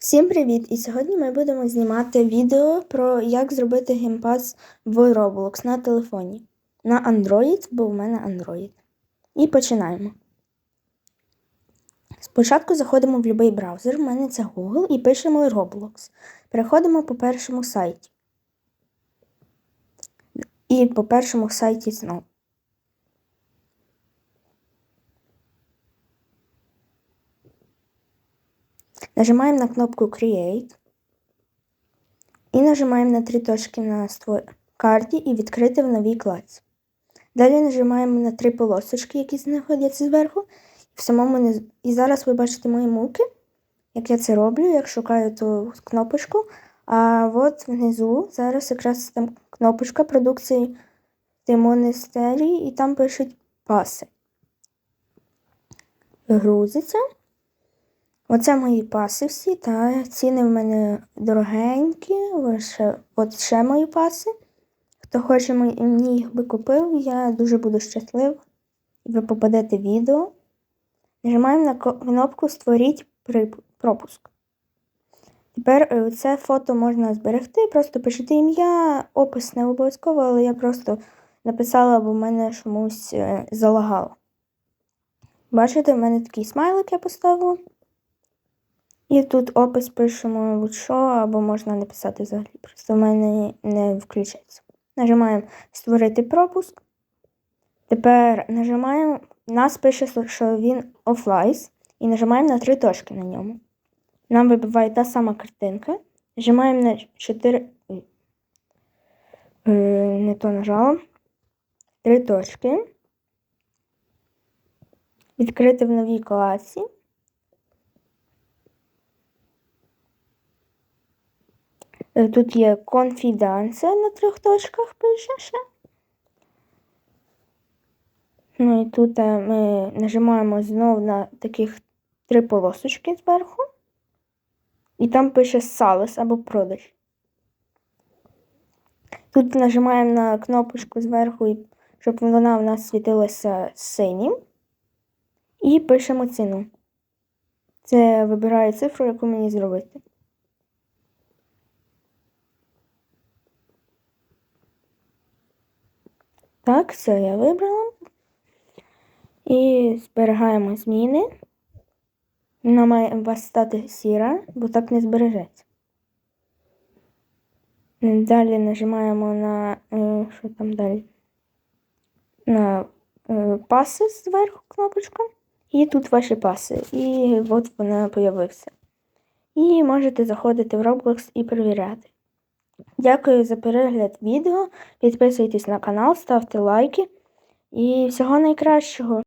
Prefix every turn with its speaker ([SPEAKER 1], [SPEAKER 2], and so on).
[SPEAKER 1] Всім привіт! І сьогодні ми будемо знімати відео про як зробити геймпад в Roblox на телефоні. На Android, бо в мене Android. І починаємо. Спочатку заходимо в будь-який браузер, в мене це Google, і пишемо Roblox. Переходимо по першому сайті. І по першому сайті знову. Нажимаємо на кнопку Create і нажимаємо на три точки на карті і відкрити в новій класі. Далі нажимаємо на три полосочки, які знаходяться зверху. В самому низ... І зараз ви бачите мої муки, як я це роблю, як шукаю ту кнопочку. А от внизу зараз якраз там кнопочка продукції Тимонестерії, і там пишуть паси. Грузиться. Оце мої паси всі, та ціни в мене дорогенькі. Лише, от ще мої паси. Хто хоче мені їх би купив, я дуже буду щаслива. І ви попадете в відео. Нажимаємо на кнопку Створіть пропуск. Тепер е, це фото можна зберегти, просто пишете ім'я, опис не обов'язково, але я просто написала, бо в мене чомусь е, залагало. Бачите, в мене такий смайлик я поставила. І тут опис пишемо будь-що, або можна написати взагалі. Просто в мене не включається. Нажимаємо Створити пропуск. Тепер нажимаємо, нас пише, що він офлайс, і нажимаємо на три точки на ньому. Нам вибиває та сама картинка. Нажимаємо на 4. Е, не то нажала. Три точки. Відкрити в новій класі. Тут є конфіданція на трьох точках пише ще. Ну і тут е, ми нажимаємо знову на таких три полосочки зверху. І там пише салес або продаж. Тут нажимаємо на кнопочку зверху, щоб вона в нас світилася синім. І пишемо ціну. Це вибираю цифру, яку мені зробити. Так, все я вибрала. І зберігаємо зміни. Вона має у вас стати сіра, бо так не збережеться. Далі нажимаємо на е, що там далі? На е, паси зверху кнопочка. І тут ваші паси. І от вона з'явився. І можете заходити в Roblox і перевіряти. Дякую за перегляд відео. Підписуйтесь на канал, ставте лайки і всього найкращого!